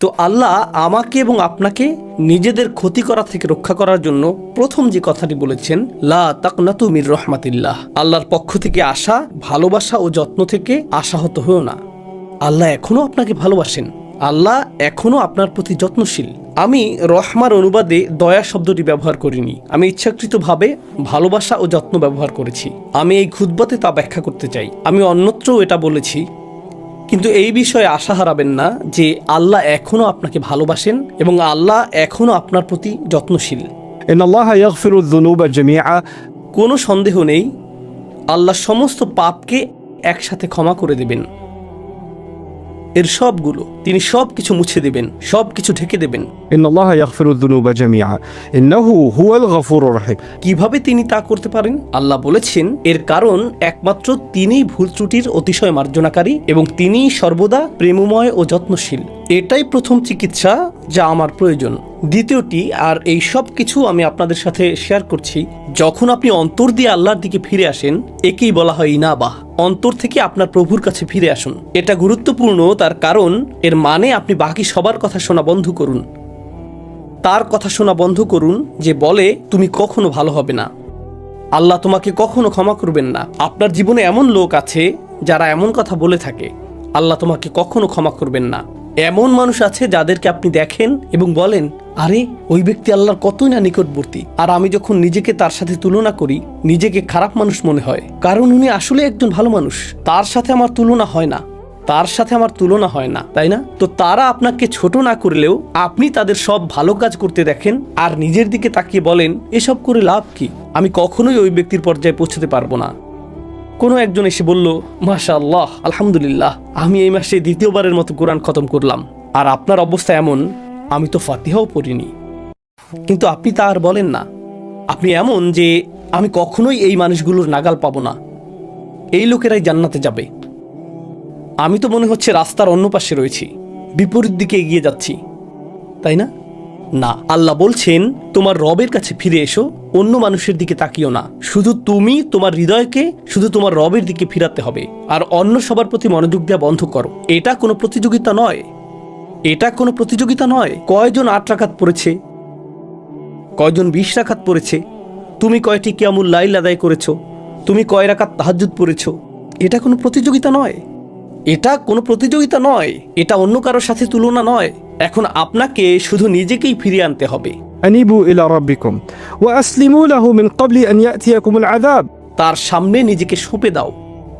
তো আল্লাহ আমাকে এবং আপনাকে নিজেদের ক্ষতি করা থেকে রক্ষা করার জন্য প্রথম যে কথাটি বলেছেন, লা তাকনাতু মির রহমাতিল্লাহ। আল্লাহর পক্ষ থেকে আসা, ভালোবাসা ও যত্ন থেকে আশাহত হয়েও না। আল্লাহ এখনও আপনাকে ভালোবাসেন। আল্লাহ এখনও আপনার প্রতি যত্নশীল। আমি রহমার অনুবাদে দয়া শব্দটি ব্যবহার করিনি। আমি ইচ্ছাকৃতভাবে ভালোবাসা ও যত্ন ব্যবহার করেছি। আমি এই খুদ্বাতে তা ব্যাখ্যা করতে চাই। আমি অন্যত্রও এটা বলেছি কিন্তু এই বিষয়ে আশা হারাবেন না যে আল্লাহ এখনও আপনাকে ভালোবাসেন এবং আল্লাহ এখনও আপনার প্রতি যত্নশীল। কোনো সন্দেহ নেই আল্লাহ সমস্ত পাপকে একসাথে ক্ষমা করে দেবেন। এর সবগুলো তিনি সব কিছু মুছে দেবেন সব কিছু ঢেকে দেবেন। কীভাবে তিনি তা করতে পারেন? আল্লাহ বলেছেন এর কারণ একমাত্র তিনি ভুল ত্রুটির অতিশয় মার্জনাকারী এবং তিনি সর্বদা প্রেমময় ও যত্নশীল। এটাই প্রথম চিকিৎসা যা আমার প্রয়োজন। দ্বিতীয়টি আর এই সব কিছু আমি আপনাদের সাথে শেয়ার করছি যখন আপনি অন্তর দিয়ে আল্লাহর দিকে ফিরে আসেন একেই বলা হয় ইনাবাহ। অন্তর থেকে আপনার প্রভুর কাছে ফিরে আসুন। এটা গুরুত্বপূর্ণ তার কারণ এর মানে আপনি বাকি সবার কথা শোনা বন্ধ করুন। তার কথা শোনা বন্ধ করুন যে বলে, তুমি কখনো ভালো হবে না। আল্লাহ তোমাকে কখনো ক্ষমা করবেন না। আপনার জীবনে এমন লোক আছে যারা এমন কথা বলে থাকে, আল্লাহ তোমাকে কখনো ক্ষমা করবেন না। এমন মানুষ আছে যাদেরকে আপনি দেখেন এবং বলেন, আরে, ওই ব্যক্তি আল্লাহর কতই না নিকটবর্তী। আর আমি যখন নিজেকে তার সাথে তুলনা করি, নিজেকে খারাপ মানুষ মনে হয়। কারণ উনি আসলে একজন ভালো মানুষ। তার সাথে আমার তুলনা হয় না। তার সাথে আমার তুলনা হয় না, তাই না? তো তারা আপনাকে ছোট না করলেও আপনি তাদের সব ভালো কাজ করতে দেখেন আর নিজের দিকে তাকিয়ে বলেন, এসব করে লাভ কি? আমি কখনোই ওই ব্যক্তির পর্যায়ে পৌঁছতে পারব না। কোনো একজন এসে বলল মাশা আল্লাহ আলহামদুলিল্লাহ, আমি এই মাসে দ্বিতীয়বারের মতো কোরআন খতম করলাম। আর আপনার অবস্থা এমন, আমি তো ফাতিহাও পড়িনি। কিন্তু আপনি তা আর বলেন না। আপনি এমন যে, আমি কখনোই এই মানুষগুলোর নাগাল পাবো না। এই লোকেরাই জান্নাতে যাবে। আমি তো মনে হচ্ছে রাস্তার অন্য পাশে রয়েছি। বিপরীত দিকে এগিয়ে যাচ্ছি। তাই না? না। আল্লাহ বলছেন, তোমার রবের কাছে ফিরে এসো, অন্য মানুষের দিকে তাকিও না। শুধু তুমি তোমার হৃদয়কে, শুধু তোমার রবের দিকে ফিরাতে হবে। আর অন্য সবার প্রতি মনোযোগ দেওয়া বন্ধ করো। এটা কোনো প্রতিযোগিতা নয়। এটা কোনো প্রতিযোগিতা নয়। কয়জন আট রাখাত পড়েছে? কয়জন বিশ রাখাত পড়েছে? তুমি কয়টি কিয়ামুল লাইল আদায় করেছ? তুমি কয় রাখাত তাহাজ্জুদ পড়েছো? এটা কোনো প্রতিযোগিতা নয়। এটা কোনো প্রতিযোগিতা নয় এটা অন্য কারোর সাথে তুলনা নয় এখন আপনাকে শুধু নিজেকেই ফিরিয়ে আনতে হবে أنيبوا إلى ربكم وأسلموا له من قبل أن يأتيكم العذاب তার সামনে নিজেকে সঁপে দাও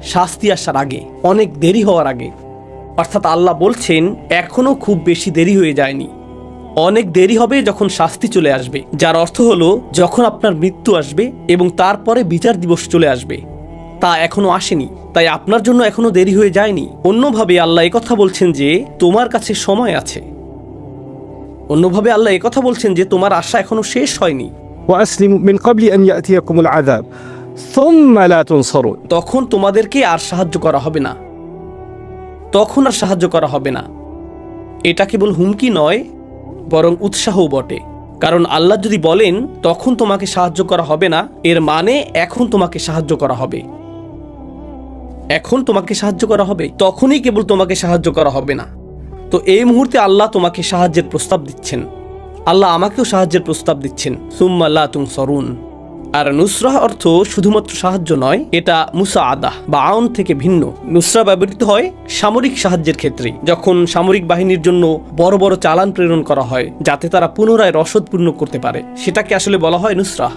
শাস্তি আসার আগে অনেক দেরি হওয়ার আগে অর্থাৎ আল্লাহ বলছেন এখনো খুব বেশি দেরি হয়ে যায়নি অনেক দেরি হবে যখন শাস্তি চলে আসবে যার অর্থ হলো যখন আপনার মৃত্যু আসবে এবং তারপরে বিচার দিবস চলে আসবে তা এখনো আসেনি তাই আপনার জন্য এখনও দেরি হয়ে যায়নি। অন্যভাবে আল্লাহ কথা বলছেন যে তোমার কাছে সময় আছে। অন্যভাবে আল্লাহ কথা বলছেন যে তোমার আশা এখনও শেষ হয়নি। তখন তোমাদেরকে আর সাহায্য করা হবে না। তখন আর সাহায্য করা হবে না। এটা কেবল হুমকি নয় বরং উৎসাহও বটে। কারণ আল্লাহ যদি বলেন তখন তোমাকে সাহায্য করা হবে না এর মানে এখন তোমাকে সাহায্য করা হবে। এখন তোমাকে সাহায্য করা হবে, তখনই কেবল তোমাকে সাহায্য করা হবে না। তো এই মুহূর্তে আল্লাহ তোমাকে সাহায্যের প্রস্তাব দিচ্ছেন। আল্লাহ আমাকেও সাহায্যের প্রস্তাব দিচ্ছেন সুম্মাল্লা তুম সরুন আর নুসরাহ অর্থ শুধুমাত্র সাহায্য নয়, এটা মুসা আদাহ বা আউন থেকে ভিন্ন। নুসরা ব্যবহৃত হয় সামরিক সাহায্যের ক্ষেত্রে, যখন সামরিক বাহিনীর জন্য বড় বড় চালান প্রেরণ করা হয়, যাতে তারা পুনরায় রসদ পূর্ণ করতে পারে। সেটাকে আসলে বলা হয় নুসরাহ।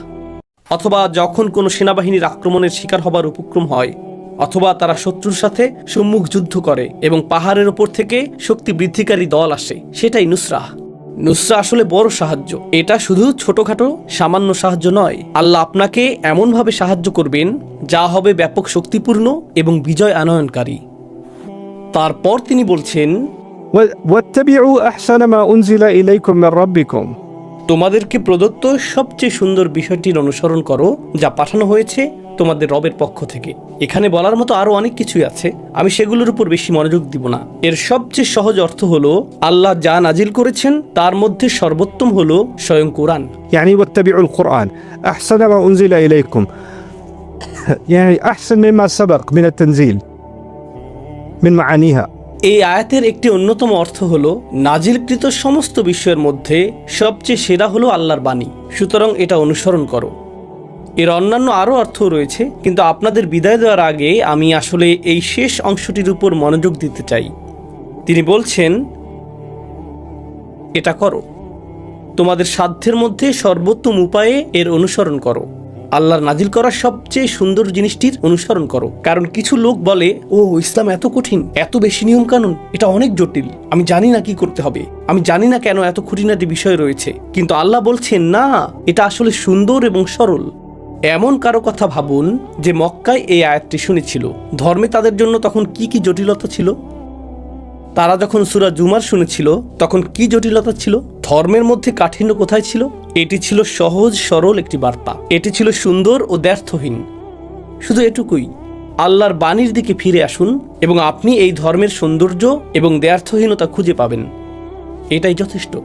অথবা যখন কোনো সেনাবাহিনীর আক্রমণের শিকার হবার উপক্রম হয় অথবা তারা শত্রুর সাথে সম্মুখ যুদ্ধ করে এবং পাহাড়ের ওপর থেকে শক্তি বৃদ্ধিকারী দল আসে। সেটাই নুসরাহ। নুসরা আসলে বড় সাহায্য। এটা শুধু ছোটখাটো সামান্য সাহায্য নয়। আল্লাহ আপনাকে এমনভাবে সাহায্য করবেন যা হবে ব্যাপক শক্তিপূর্ণ এবং বিজয় আনয়নকারী। তারপর তিনি বলছেন তোমাদেরকে প্রদত্ত সবচেয়ে সুন্দর বিষয়টির অনুসরণ করো যা পাঠানো হয়েছে তোমাদের রবের পক্ষ থেকে এখানে বলার মতো আরো অনেক কিছুই আছে আমি সেগুলোর উপর বেশি মনোযোগ দিব না এর সবচেয়ে সহজ অর্থ হলো আল্লাহ যা নাজিল করেছেন তার মধ্যে সর্বোত্তম হলো স্বয়ং কোরআন يعني واتبعوا القرآن أحسن ما أنزل إليكم يعني أحسن مما سبق من التنزيل من معانيها এই আয়াতের একটি অন্যতম অর্থ হলো নাজিলকৃত সমস্ত বিষয়ের মধ্যে সবচেয়ে সেরা হলো আল্লাহর বাণী সুতরাং এটা অনুসরণ করো এর অন্যান্য আরও অর্থ রয়েছে, কিন্তু আপনাদের বিদায় দেওয়ার আগে আমি আসলে এই শেষ অংশটির উপর মনোযোগ দিতে চাই। তিনি বলছেন, এটা করো। তোমাদের সাধ্যের মধ্যে সর্বোত্তম উপায়ে এর অনুসরণ করো। আল্লাহর নাজিল করা সবচেয়ে সুন্দর জিনিসটির অনুসরণ করো। কারণ কিছু লোক বলে, ও, ইসলাম এত কঠিন, এত বেশি নিয়ম কানুন এটা অনেক জটিল। আমি জানি না কি করতে হবে। আমি জানি না কেন এত খুঁটিনাটি বিষয় রয়েছে। কিন্তু আল্লাহ বলছেন, না, এটা আসলে সুন্দর এবং সরল। এমন কারও কথা ভাবুন যে মক্কায় এই আয়াতটি শুনেছিল। ধর্মে তাদের জন্য তখন কি কি জটিলতা ছিল? তারা যখন সুরা জুমার শুনেছিল, তখন কি জটিলতা ছিল? ধর্মের মধ্যে কাঠিন্য কোথায় ছিল? এটি ছিল সহজ, সরল একটি বার্তা। এটি ছিল সুন্দর ও ব্যর্থহীন। শুধু এটুকুই, আল্লাহর বাণীর দিকে ফিরে আসুন এবং আপনি এই ধর্মের সৌন্দর্য এবং ব্যর্থহীনতা খুঁজে পাবেন। এটাই যথেষ্ট।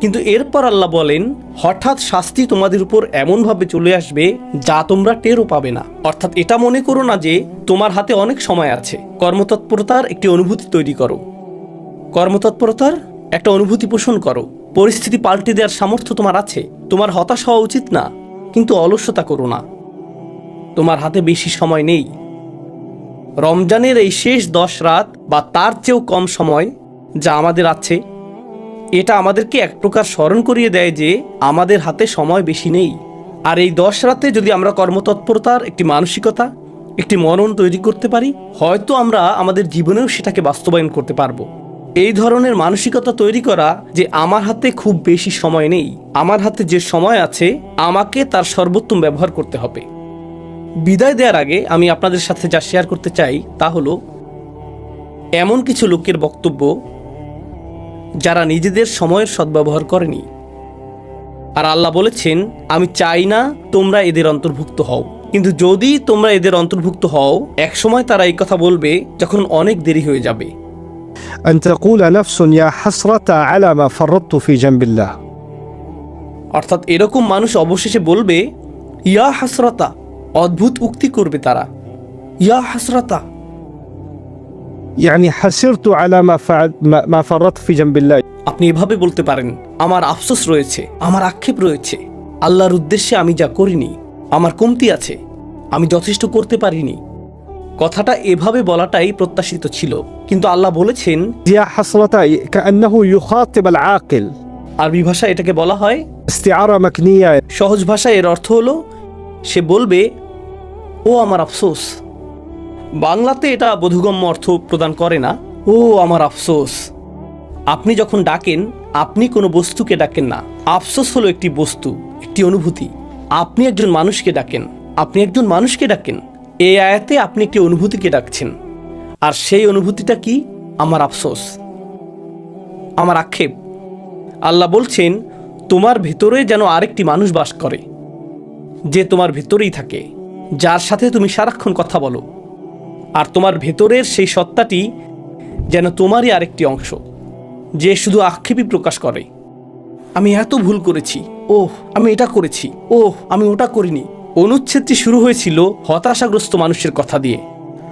কিন্তু এরপর আল্লাহ বলেন, হঠাৎ শাস্তি তোমাদের উপর এমনভাবে চলে আসবে যা তোমরা টেরও পাবে না। অর্থাৎ এটা মনে করো না যে তোমার হাতে অনেক সময় আছে। কর্মতৎপরতার একটি অনুভূতি তৈরি করো। কর্মতৎপরতার একটা অনুভূতি পোষণ করো। পরিস্থিতি পাল্টে দেওয়ার সামর্থ্য তোমার আছে। তোমার হতাশ হওয়া উচিত না, কিন্তু অলস্যতা করো না। তোমার হাতে বেশি সময় নেই। রমজানের এই শেষ দশ রাত বা তার চেয়েও কম সময় যা আমাদের আছে এটা আমাদেরকে এক প্রকার স্মরণ করিয়ে দেয় যে আমাদের হাতে সময় বেশি নেই। আর এই দশ রাতে যদি আমরা কর্মতৎপরতার একটি মানসিকতা, একটি মনন তৈরি করতে পারি, হয়তো আমরা আমাদের জীবনেও সেটাকে বাস্তবায়ন করতে পারব। এই ধরনের মানসিকতা তৈরি করা যে আমার হাতে খুব বেশি সময় নেই, আমার হাতে যে সময় আছে, আমাকে তার সর্বোত্তম ব্যবহার করতে হবে। বিদায় দেওয়ার আগে আমি আপনাদের সাথে যা শেয়ার করতে চাই তা হলো, এমন কিছু লোকের বক্তব্য যারা নিজেদের সময়ের সদ্ব্যবহার করেনি। আর আল্লাহ বলেছেন আমি চাই না তোমরা এদের অন্তর্ভুক্ত হও। কিন্তু যদি তোমরা এদের অন্তর্ভুক্ত হও একসময় তারা এই কথা বলবে যখন অনেক দেরি হয়ে যাবে। অর্থাৎ এরকম মানুষ অবশেষে বলবে ইয়া হাসরাতা অদ্ভুত উক্তি করবে তারা। ইয়া হাসরাতা يعني حسرت على ما فعل ما ما فرطت في جنب الله আপনি এভাবে বলতে পারেন আমার আফসোস রয়েছে আমার আক্ষেপ রয়েছে আল্লাহর উদ্দেশ্যে আমি যা করিনি আমার কমতি আছে আমি যথেষ্ট করতে পারিনি কথাটা এভাবে বলাটাই প্রত্যাশিত ছিল কিন্তু আল্লাহ বলেছেন يا حسرة كأنه يخاطب العاقل আরবি ভাষায় এটাকে বলা হয় استعارة مكنية সহজ ভাষায় এর অর্থ হলো সে বলবে ও আমার আফসোস বাংলাতে এটা বোধগম্য অর্থ প্রদান করে না। ও আমার আফসোস। আপনি যখন ডাকেন, আপনি কোনো বস্তুকে ডাকেন না। আফসোস হলো একটি বস্তু, একটি অনুভূতি। আপনি একজন মানুষকে ডাকেন। আপনি একজন মানুষকে ডাকেন। এই আয়াতে আপনি একটি অনুভূতিকে ডাকছেন। আর সেই অনুভূতিটা কি? আমার আফসোস। আমার আক্ষেপ। আল্লাহ বলছেন, তোমার ভেতরে যেন আরেকটি মানুষ বাস করে, যে তোমার ভেতরেই থাকে, যার সাথে তুমি সারাক্ষণ কথা বলো। আর তোমার ভেতরের সেই সত্তাটি যেন তোমারই আরেকটি অংশ, যে শুধু আক্ষেপই প্রকাশ করে। আমি এত ভুল করেছি, ওহ, আমি এটা করেছি, ওহ, আমি ওটা করিনি। অনুচ্ছেদটি শুরু হয়েছিল হতাশাগ্রস্ত মানুষের কথা দিয়ে।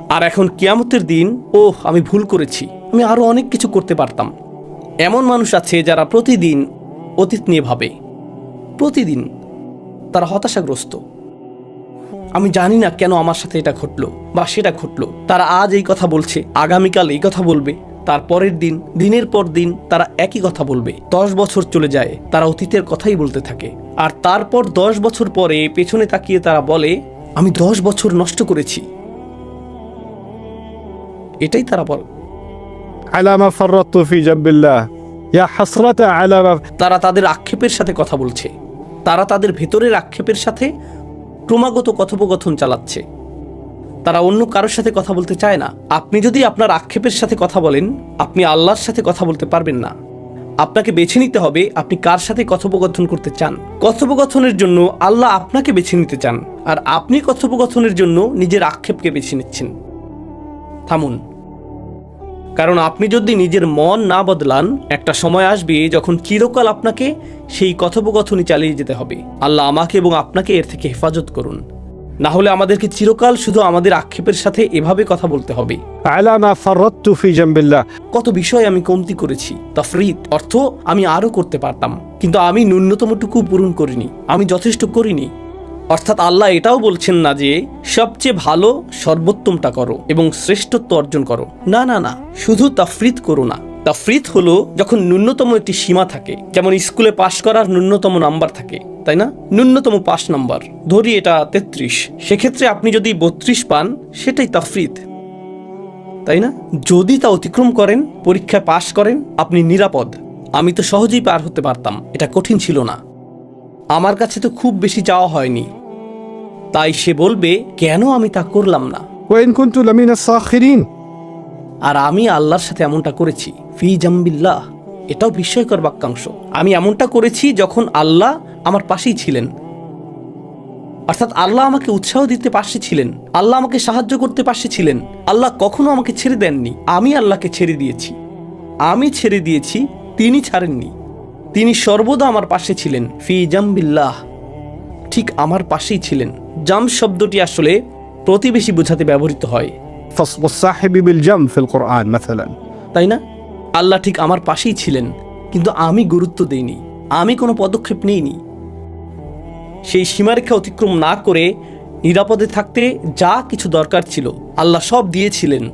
আর এখন কিয়ামতের দিন, ওহ, আমি ভুল করেছি, আমি আরও অনেক কিছু করতে পারতাম। এমন মানুষ আছে যারা প্রতিদিন অতীত নিয়ে ভাবে। প্রতিদিন তারা হতাশাগ্রস্ত। আমি জানি না কেন আমার সাথে এটা ঘটলো বা সেটা ঘটলো। তারা আজ এই কথা বলছে আগামীকাল এই কথা বলবে তার পরের দিন দিনের পর দিন তারা একই কথা বলবে। দশ বছর চলে যায় তারা অতীতের কথাই বলতে থাকে। আর তারপর দশ বছর পরে পেছনে তাকিয়ে তারা বলে আমি দশ বছর নষ্ট করেছি। এটাই তারা বল। আলামা ফররাতু ফি জাব্বিল্লাহ। ইয়া হাসরাতা আলামা তারা তাদের আক্ষেপের সাথে কথা বলছে। তারা তাদের ভেতরের আক্ষেপের সাথে ক্রমাগত কথোপকথন চালাচ্ছে। তারা অন্য কারোর সাথে কথা বলতে চায় না। আপনি যদি আপনার আক্ষেপের সাথে কথা বলেন, আপনি আল্লাহর সাথে কথা বলতে পারবেন না। আপনাকে বেছে নিতে হবে আপনি কার সাথে কথোপকথন করতে চান। কথোপকথনের জন্য আল্লাহ আপনাকে বেছে নিতে চান, আর আপনি কথোপকথনের জন্য নিজের আক্ষেপকে বেছে নিচ্ছেন। থামুন। কারণ আপনি যদি নিজের মন না বদলান একটা সময় আসবে যখন চিরকাল আপনাকে সেই কথোপকথনই চালিয়ে যেতে হবে। আল্লাহ আমাকে এবং আপনাকে এর থেকে হেফাজত করুন। না হলে আমাদেরকে চিরকাল শুধু আমাদের আক্ষেপের সাথে এভাবে কথা বলতে হবে। কত বিষয় আমি কমতি করেছি। তাফরিত অর্থ আমি আরও করতে পারতাম। কিন্তু আমি ন্যূনতমটুকু পূরণ করিনি। আমি যথেষ্ট করিনি। অর্থাৎ আল্লাহ এটাও বলছেন না যে সবচেয়ে ভালো সর্বোত্তমটা করো এবং শ্রেষ্ঠত্ব অর্জন করো। না না না, শুধু তাফরিদ করো না। তাফরিদ হলো যখন ন্যূনতম একটি সীমা থাকে, যেমন স্কুলে পাশ করার ন্যূনতম নাম্বার থাকে, তাই না? ন্যূনতম পাস নাম্বার, ধরি এটা তেত্রিশ, সেক্ষেত্রে আপনি যদি বত্রিশ পান, সেটাই তাফরিদ। তাই না? যদি তা অতিক্রম করেন, পরীক্ষায় পাশ করেন, আপনি নিরাপদ। আমি তো সহজেই পার হতে পারতাম, এটা কঠিন ছিল না। আমার কাছে তো খুব বেশি যাওয়া হয়নি। তাই সে বলবে কেন আমি তা করলাম না? আর আমি আল্লাহর সাথে এমনটা করেছি ফি জাম্বিল্লাহ। এটাও বিস্ময়কর বাক্যাংশ। আমি এমনটা করেছি যখন আল্লাহ আমার পাশেই ছিলেন। অর্থাৎ আল্লাহ আমাকে উৎসাহ দিতে পাশে ছিলেন। আল্লাহ আমাকে সাহায্য করতে পাশে ছিলেন। আল্লাহ কখনো আমাকে ছেড়ে দেননি। আমি আল্লাহকে ছেড়ে দিয়েছি। আমি ছেড়ে দিয়েছি তিনি ছাড়েননি। তিনি সর্বদা আমার পাশে ছিলেন ফি জাম্বিল্লাহ। ঠিক আমার পাশেই ছিলেন। জাম শব্দটি আসলে প্রতিবেশী বোঝাতে ব্যবহৃত হয়। তাই না? আল্লাহ ঠিক আমার পাশেই ছিলেন কিন্তু আমি গুরুত্ব দেইনি আমি কোনো পদক্ষেপ নিইনি। সেই সীমারেখা অতিক্রম না করে নিরাপদে থাকতে যা কিছু দরকার ছিল আল্লাহ সব দিয়েছিলেন।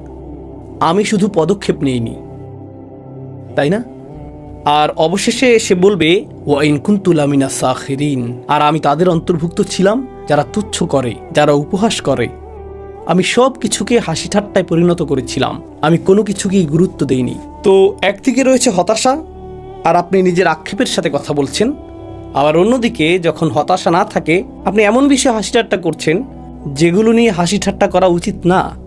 আমি শুধু পদক্ষেপ নিইনি। তাই না? আর অবশেষে সে বলবে ওয়াইন কুন্তুলামিনা সাখিরিন। আর আমি তাদের অন্তর্ভুক্ত ছিলাম, যারা তুচ্ছ করে, যারা উপহাস করে। আমি সব কিছুকে হাসি ঠাট্টায় পরিণত করেছিলাম। আমি কোনো কিছুকেই গুরুত্ব দেইনি। তো একদিকে রয়েছে হতাশা, আর আপনি নিজের আক্ষেপের সাথে কথা বলছেন। আবার অন্যদিকে, যখন হতাশা না থাকে, আপনি এমন বিষয়ে হাসি ঠাট্টা করছেন, যেগুলো নিয়ে হাসি ঠাট্টা করা উচিত না।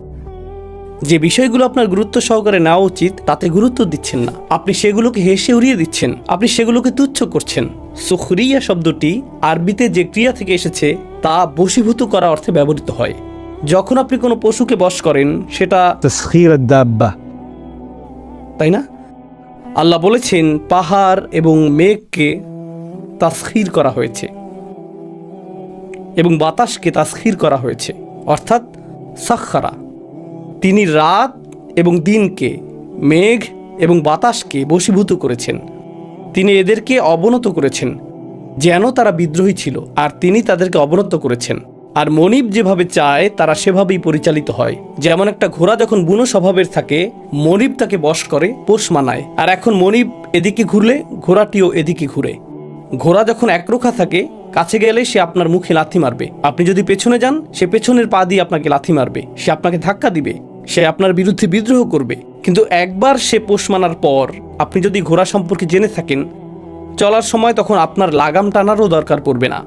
যে বিষয়গুলো আপনার গুরুত্ব সহকারে নেওয়া উচিত তাতে গুরুত্ব দিচ্ছেন না। আপনি সেগুলোকে হেসে উড়িয়ে দিচ্ছেন। আপনি সেগুলোকে তুচ্ছ করছেন। সুখরিয়া শব্দটি আরবিতে যে ক্রিয়া থেকে এসেছে তা বশীভূত করা অর্থে ব্যবহৃত হয়। যখন আপনি কোনো পশুকে বশ করেন সেটা তাই না? আল্লাহ বলেছেন পাহাড় এবং মেঘকে তাসখির করা হয়েছে এবং বাতাসকে তাসখির করা হয়েছে। অর্থাৎ সাক্ষারা। তিনি রাত এবং দিনকে, মেঘ এবং বাতাসকে বশীভূত করেছেন। তিনি এদেরকে অবনত করেছেন, যেন তারা বিদ্রোহী ছিল, আর তিনি তাদেরকে অবনত করেছেন। আর মনিব যেভাবে চায়, তারা সেভাবেই পরিচালিত হয়। যেমন একটা ঘোড়া যখন বুনো স্বভাবের থাকে, মনিব তাকে বশ করে, পোষ মানায়। আর এখন মনিব এদিকে ঘুরলে, ঘোড়াটিও এদিকে ঘুরে। ঘোড়া যখন একরোখা থাকে, কাছে গেলে সে আপনার মুখে লাথি মারবে। আপনি যদি পেছনে যান, সে পেছনের পা দিয়ে আপনাকে লাথি মারবে। সে আপনাকে ধাক্কা দিবে। সে আপনার বিরুদ্ধে বিদ্রোহ করবে। কিন্তু একবার সে পোষ মানার পর আপনি যদি ঘোড়া সম্পর্কে জেনে থাকেন, চলার সময় তখন আপনার লাগাম টানারও দরকার পড়বে না।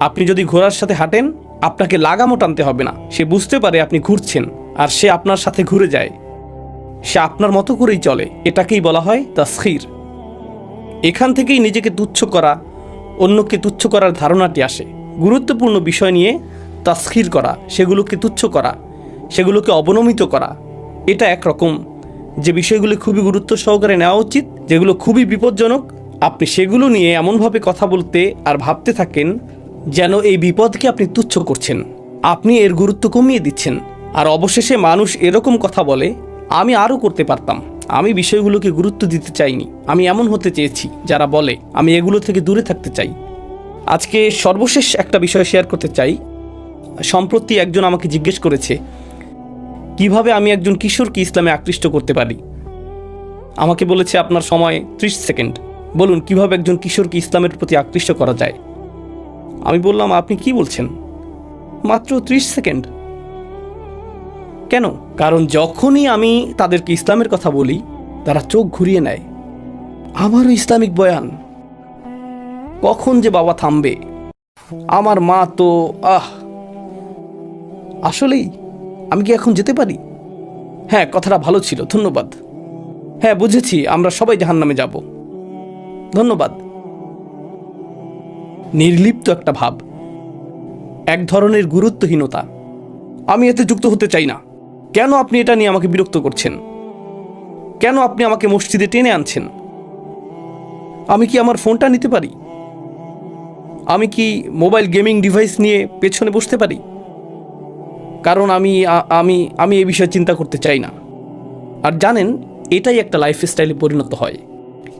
আপনি যদি ঘোড়ার সাথে হাঁটেন, আপনাকে লাগামও টানতে হবে না। সে বুঝতে পারে আপনি ঘুরছেন, আর সে আপনার সাথে ঘুরে যায়। সে আপনার মতো করেই চলে, এটাকেই বলা হয় তাসখির। এখান থেকেই নিজেকে তুচ্ছ করা, অন্যকে তুচ্ছ করার ধারণাটি আসে। গুরুত্বপূর্ণ বিষয় নিয়ে তাসখির করা, সেগুলোকে তুচ্ছ করা। সেগুলোকে অবনমিত করা। এটা একরকম যে বিষয়গুলি খুবই গুরুত্ব সহকারে নেওয়া উচিত, যেগুলো খুবই বিপজ্জনক, আপনি সেগুলো নিয়ে এমনভাবে কথা বলতে আর ভাবতে থাকেন যেন এই বিপদকে আপনি তুচ্ছ করছেন। আপনি এর গুরুত্ব কমিয়ে দিচ্ছেন। আর অবশেষে মানুষ এরকম কথা বলে, আমি আরও করতে পারতাম। আমি বিষয়গুলোকে গুরুত্ব দিতে চাইনি। আমি এমন হতে চেয়েছি, যারা বলে, আমি এগুলো থেকে দূরে থাকতে চাই। আজকে সর্বশেষ একটা বিষয় শেয়ার করতে চাই। সম্প্রতি একজন আমাকে জিজ্ঞেস করেছে কীভাবে আমি একজন কিশোরকে ইসলামে আকৃষ্ট করতে পারি? আমাকে বলেছে আপনার সময় ত্রিশ সেকেন্ড। বলুন, কীভাবে একজন কিশোরকে ইসলামের প্রতি আকৃষ্ট করা যায়? আমি বললাম, আপনি কি বলছেন? মাত্র ত্রিশ সেকেন্ড। কেন? কারণ যখনই আমি তাদেরকে ইসলামের কথা বলি, তারা চোখ ঘুরিয়ে নেয়। আমারও ইসলামিক বয়ান। কখন যে বাবা থামবে? আমার মা তো, আহ! আসলেই আমি কি এখন যেতে পারি? হ্যাঁ কথাটা ভালো ছিল, ধন্যবাদ। হ্যাঁ বুঝেছি, আমরা সবাই জাহান্নামে যাব। ধন্যবাদ। নির্লিপ্ত একটা ভাব। এক ধরনের গুরুত্বহীনতা। আমি এতে যুক্ত হতে চাই না। কেন আপনি এটা নিয়ে আমাকে বিরক্ত করছেন? কেন আপনি আমাকে মসজিদে টেনে আনছেন? আমি কি আমার ফোনটা নিতে পারি? আমি কি মোবাইল গেমিং ডিভাইস নিয়ে পেছনে বসতে পারি? কারণ আমি আমি আমি এই বিষয়ে চিন্তা করতে চাই না। আর জানেন, এটাই একটা লাইফস্টাইলে পরিণত হয়।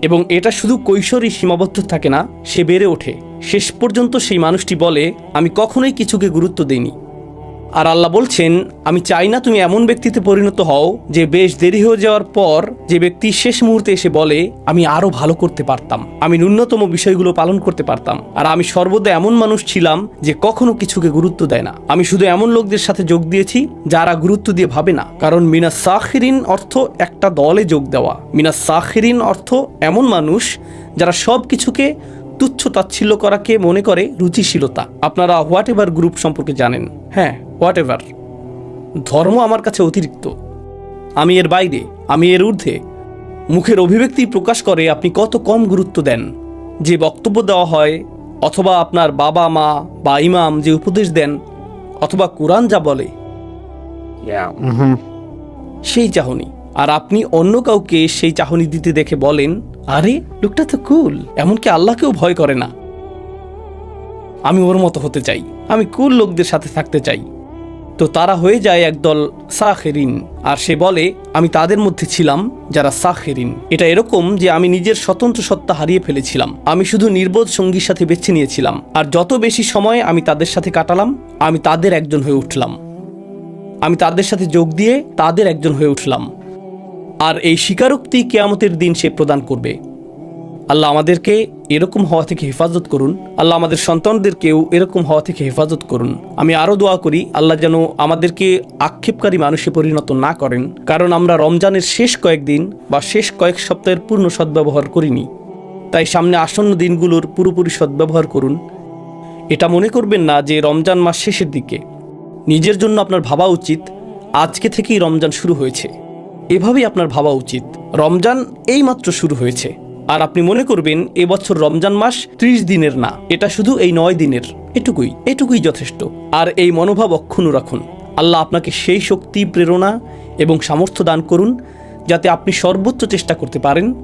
এবং এটা শুধু কৈশোরই সীমাবদ্ধ থাকে না, সে বেড়ে ওঠে। শেষ পর্যন্ত সেই মানুষটি বলে, আমি কখনোই কিছুকে গুরুত্ব দেইনি। আর আল্লাহ বলছেন, আমি চাই না তুমি এমন ব্যক্তিতে পরিণত হও যে বেশ দেরি হয়ে যাওয়ার পর যে ব্যক্তি শেষ মুহূর্তে এসে বলে, আমি আরও ভালো করতে পারতাম, আমি ন্যূনতম বিষয়গুলো পালন করতে পারতাম, আর আমি সর্বদা এমন মানুষ ছিলাম যে কখনো কিছুকে গুরুত্ব দেয় না। আমি শুধু এমন লোকদের সাথে যোগ দিয়েছি যারা গুরুত্ব দিয়ে ভাবে না। কারণ মিনা সাখিরিন অর্থ একটা দলে যোগ দেওয়া। মিনা সাখিরিন অর্থ এমন মানুষ যারা সব কিছুকে তুচ্ছ তাচ্ছিল্য করাকে মনে করে? রুচিশীলতা। আপনারা হোয়াট এভার গ্রুপ সম্পর্কে জানেন। হ্যাঁ হোয়াট এভার ধর্ম আমার কাছে অতিরিক্ত। আমি এর বাইরে আমি এর ঊর্ধ্বে। মুখের অভিব্যক্তি প্রকাশ করে আপনি কত কম গুরুত্ব দেন। যে বক্তব্য দেওয়া হয় অথবা আপনার বাবা মা বা ইমাম যে উপদেশ দেন অথবা কোরআন যা বলে। সেই চাহনি। আর আপনি অন্য কাউকে সেই চাহনি দিতে দেখে বলেন আরে, লোকটা তো কুল। এমনকি আল্লাহকেও ভয় করে না। আমি ওর মতো হতে চাই। আমি কুল লোকদের সাথে থাকতে চাই। তো তারা হয়ে যায় একদল সাখেরিন। আর সে বলে, আমি তাদের মধ্যে ছিলাম যারা সাখেরিন। এটা এরকম যে আমি নিজের স্বতন্ত্র সত্তা হারিয়ে ফেলেছিলাম। আমি শুধু নির্বোধ সঙ্গীর সাথে বেছে নিয়েছিলাম। আর যত বেশি সময় আমি তাদের সাথে কাটালাম, আমি তাদের একজন হয়ে উঠলাম। আমি তাদের সাথে যোগ দিয়ে তাদের একজন হয়ে উঠলাম। আর এই স্বীকারোক্তি কেয়ামতের দিন সে প্রদান করবে। আল্লাহ আমাদেরকে এরকম হওয়া থেকে হেফাজত করুন। আল্লাহ আমাদের সন্তানদেরকেও এরকম হওয়া থেকে হেফাজত করুন। আমি আরও দোয়া করি, আল্লাহ যেন আমাদেরকে আক্ষেপকারী মানুষে পরিণত না করেন। কারণ আমরা রমজানের শেষ কয়েকদিন বা শেষ কয়েক সপ্তাহের পূর্ণ সদ্ব্যবহার করিনি। তাই সামনে আসন্ন দিনগুলোর পুরোপুরি সদ্ব্যবহার করুন। এটা মনে করবেন না যে রমজান মাস শেষের দিকে। নিজের জন্য আপনার ভাবা উচিত, আজকে থেকেই রমজান শুরু হয়েছে। এভাবেই আপনার ভাবা উচিত। রমজান এই মাত্র শুরু হয়েছে। আর আপনি মনে করবেন, এবছর রমজান মাস ত্রিশ দিনের না, এটা শুধু এই নয় দিনের। এটুকুই এটুকুই যথেষ্ট। আর এই মনোভাব অক্ষুণ্ণ রাখুন। আল্লাহ আপনাকে সেই শক্তি, প্রেরণা এবং সামর্থ্য দান করুন, যাতে আপনি সর্বোচ্চ চেষ্টা করতে পারেন।